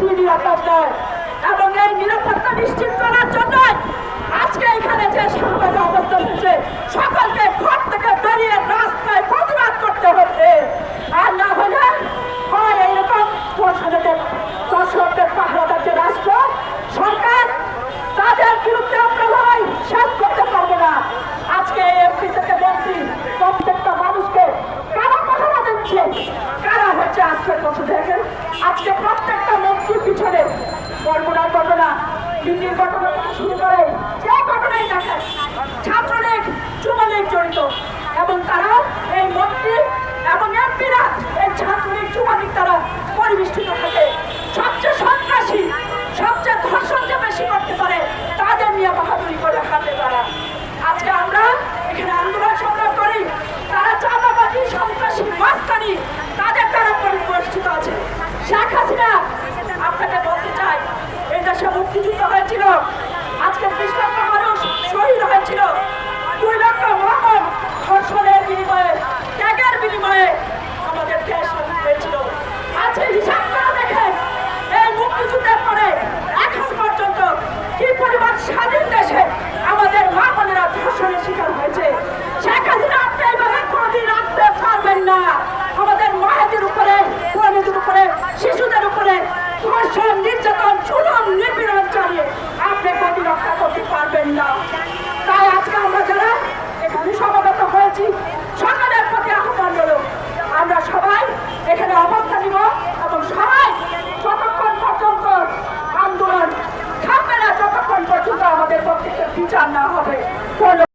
নয় এবং এই নিরাপত্তা নিশ্চিত করার জন্য আজকে এখানে যে অবস্থান হচ্ছে, সকলকে ঘর থেকে বেরিয়ে রাস্তায় প্রতিবাদ করতে হচ্ছে। আর না হলে হয় এইরকম দর্শকদের দর্শকদের পাহারা দিচ্ছে রাষ্ট্র, সরকার, তাদের বিরুদ্ধে আমরা লড়াই শেষ করতে পারব না। আজকে এমপি থেকে বলছি প্রত্যেকটা মানুষকে কারা পাহারা দিচ্ছে, কারা হচ্ছে আজকের কথা দেখেন। আজকে প্রত্যেকটা দিল্লির ঘটনা থেকে শুরু করে যে ঘটনাই দেখেন ছাত্রলীগ যুবলীগ জড়িত এবং তারা এই মন্ত্রী এবং এমপিরা এই ছাত্রলীগ যুবলীগ তারা পরিবেষ্টিত থাকে সবচেয়ে সন্ত্রাসী সবচেয়ে ধর্ষণ যে বেশি করতে পারে তাদের নিয়ে বাহাদুরি করে হাতে তারা আজকে আমরা এখানে আন্দোলন সংগ্রাম করি তারা চাঁদাবাজি সন্ত্রাসী মাস্তানি তাদের দ্বারা পরিবেষ্টিত আছে শেখ হাসিনা আপনাকে বলতে চাই এই দেশে হয়েছিল। আজকে বিশ মানুষ শহীদ হয়েছিল। দুই লক্ষ মহন ধর্ষণের বিনিময়ে, ত্যাগের বিনিময়ে আমাদের দেশ হয়েছিল। আজকে হিসাব করে দেখেন এই মুক্তিযুদ্ধের পরে এখন পর্যন্ত কি পরিমাণ স্বাধীন দেশে আমাদের মা বোনেরা ধর্ষণের শিকার হয়েছে? শেখ হাসিনা আপনি এইভাবে কোনদিন রাখতে পারবেন না। আমাদের মায়েদের উপরে শিশুদের উপরে ধর্ষণ, নির্যাতন চুলন নিপীড়ন চালিয়ে আপনি গতি রক্ষা করতে পারবেন না তাই আজকে আমরা যারা এখানে সমাগত হয়েছি সরকারের প্রতি আহ্বান হলো আমরা সবাই এখানে অবস্থান নিব এবং সবাই যতক্ষণ পর্যন্ত আন্দোলন না হবে। ধন্যবাদ